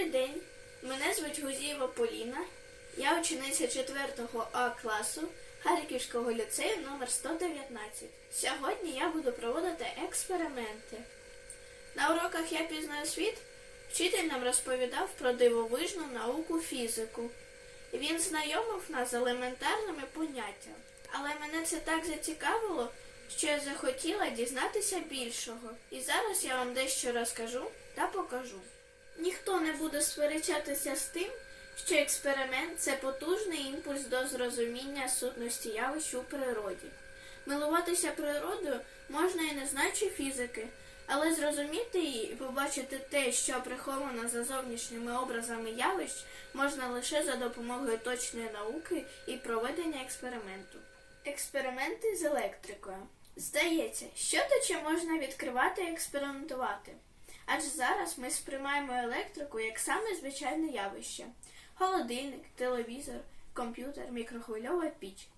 Добрий день. Мене звуть Гузієва Поліна. Я учениця 4 А класу Харківського ліцею номер 119. Сьогодні я буду проводити експерименти. На уроках Я пізнаю світ вчитель нам розповідав про дивовижну науку фізику. Він знайомив нас з елементарними поняттями. Але мене це так зацікавило, що я захотіла дізнатися більшого. І зараз я вам дещо розкажу та покажу. Ніхто не буде сперечатися з тим, що експеримент це потужний імпульс до зрозуміння сутності явищ у природі. Милуватися природою можна і не знаючи фізики, але зрозуміти її і побачити те, що приховано за зовнішніми образами явищ, можна лише за допомогою точної науки і проведення експерименту. Експерименти з електрикою. Здається, що то чи можна відкривати і експериментувати. Адже зараз ми сприймаємо електрику як саме звичайне явище: холодильник, телевізор, комп'ютер, мікрохвильова піч.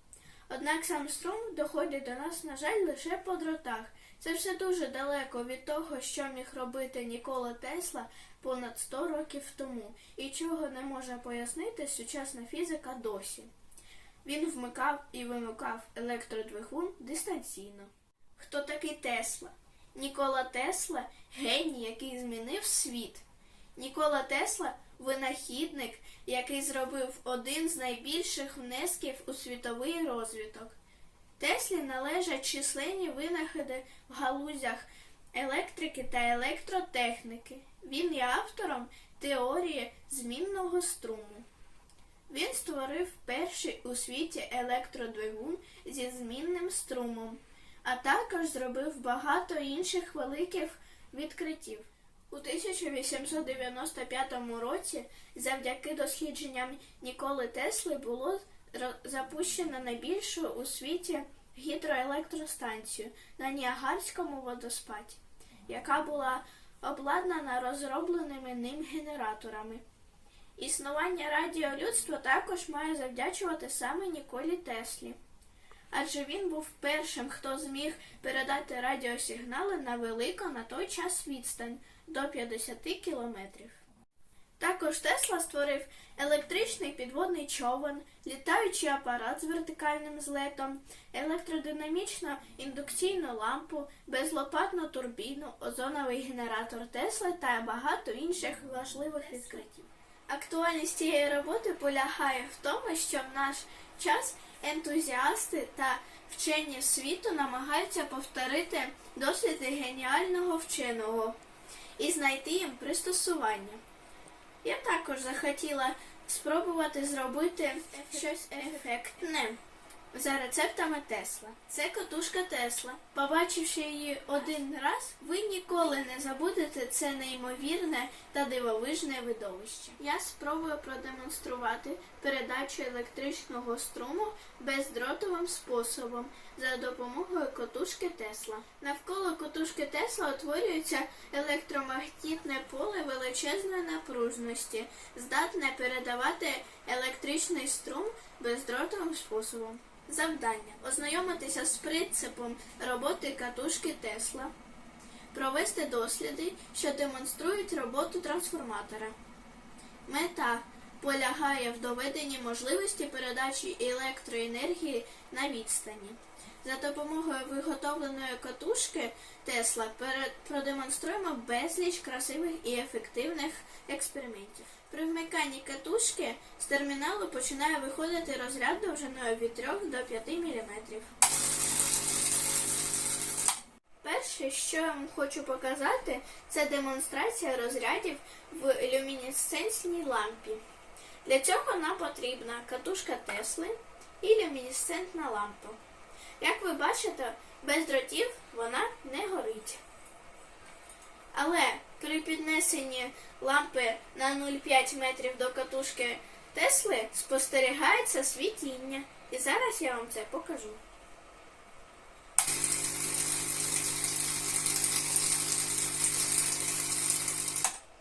Однак сам струм доходить до нас, на жаль, лише по дротах. Це все дуже далеко від того, що міг робити Нікола Тесла понад 100 років тому, і чого не може пояснити сучасна фізика досі. Він вмикав і вимикав електродвигун дистанційно. Хто такий Тесла? Нікола Тесла геній, який змінив світ. Нікола Тесла винахідник, який зробив один з найбільших внесків у світовий розвиток. Теслі належать численні винаходи в галузях електрики та електротехніки. Він є автором теорії змінного струму. Він створив перший у світі електродвигун зі змінним струмом, а також зробив багато інших великих відкриттів. У 1895 році, завдяки дослідженням Ніколи Тесли, було запущено найбільшу у світі гідроелектростанцію на Ніагарському водоспаді, яка була обладнана розробленими ним генераторами. Існування радіолюдства також має завдячувати саме Ніколі Теслі. Адже він був першим, хто зміг передати радіосигнали на велику на той час відстань до 50 кілометрів. Також Тесла створив електричний підводний човен, літаючий апарат з вертикальним злетом, електродинамічну індукційну лампу, безлопатну турбіну, озоновий генератор Тесла та багато інших важливих відкриттів. Актуальність цієї роботи полягає в тому, що в наш час ентузіасти та вчені світу намагаються повторити досліди геніального вченого і знайти їм пристосування. Я також захотіла спробувати зробити щось ефектне за рецептами Тесла. Це котушка Тесла. Побачивши її один раз, ви ніколи не забудете це неймовірне та дивовижне видовище. Я спробую продемонструвати передачу електричного струму бездротовим способом за допомогою котушки Тесла. Навколо котушки Тесла утворюється електромагнітне поле величезної напружності, здатне передавати електричний струм бездротовим способом. Завдання ознайомитися з принципом роботи катушки Тесла, провести досліди, що демонструють роботу трансформатора. Мета полягає в доведенні можливості передачі електроенергії на відстані. За допомогою виготовленої катушки Тесла продемонструємо безліч красивих і ефективних експериментів. При вмиканні катушки з терміналу починає виходити розряд довжиною від 3 до 5 мм. Перше, що я вам хочу показати, це демонстрація розрядів в люмінесцентній лампі. Для цього нам потрібна катушка Тесли і люмінесцентна лампа. Як ви бачите, без дротів вона не горить. Але при піднесенні лампи на 0,5 метрів до катушки Тесли спостерігається світіння. І зараз я вам це покажу.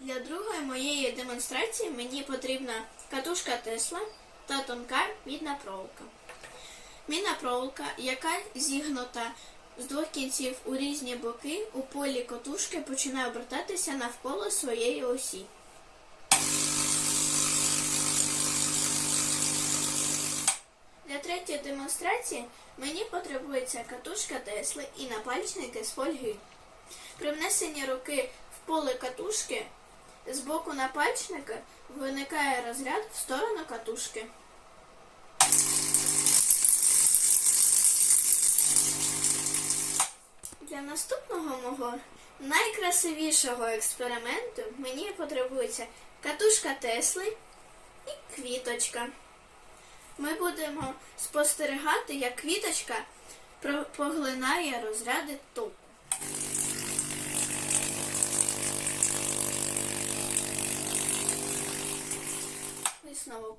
Для другої моєї демонстрації мені потрібна катушка Тесла та тонка мідна проволока. Міна проволока, яка зігнута з двох кінців у різні боки, у полі котушки починає обертатися навколо своєї осі. Для третьої демонстрації мені потребується катушка Тесли і напальчники з фольги. При внесенні руки в поле катушки з боку напальчника виникає розряд в сторону катушки. Для наступного мого найкрасивішого експерименту мені потребується катушка Тесли і квіточка. Ми будемо спостерігати, як квіточка поглинає розряди току. Висновок.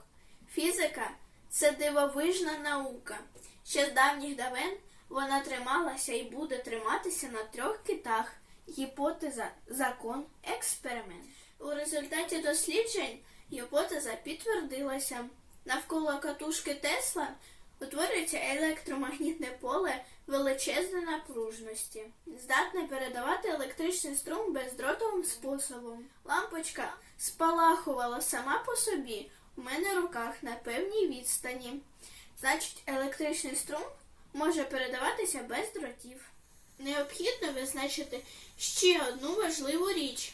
Фізика це дивовижна наука. Ще з давніх давен вона трималася і буде триматися на трьох китах: гіпотеза, закон, експеримент. У результаті досліджень гіпотеза підтвердилася. Навколо катушки Тесла утворюється електромагнітне поле величезної напружності, здатне передавати електричний струм бездротовим способом. Лампочка спалахувала сама по собі у мене в руках на певній відстані. Значить, електричний струм може передаватися без дротів. Необхідно визначити ще одну важливу річ.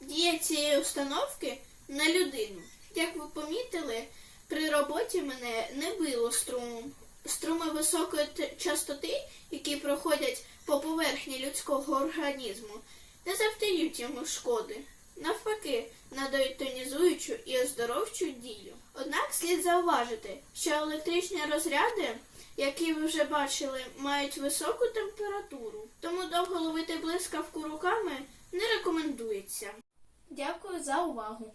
Дія цієї установки на людину. Як ви помітили, при роботі мене не било струмом. Струми високої частоти, які проходять по поверхні людського організму, не завдають йому шкоди. Навпаки, надають тонізуючу і оздоровчу дію. Однак слід зауважити, що електричні розряди, які ви вже бачили, мають високу температуру, тому довго ловити блискавку руками не рекомендується. Дякую за увагу!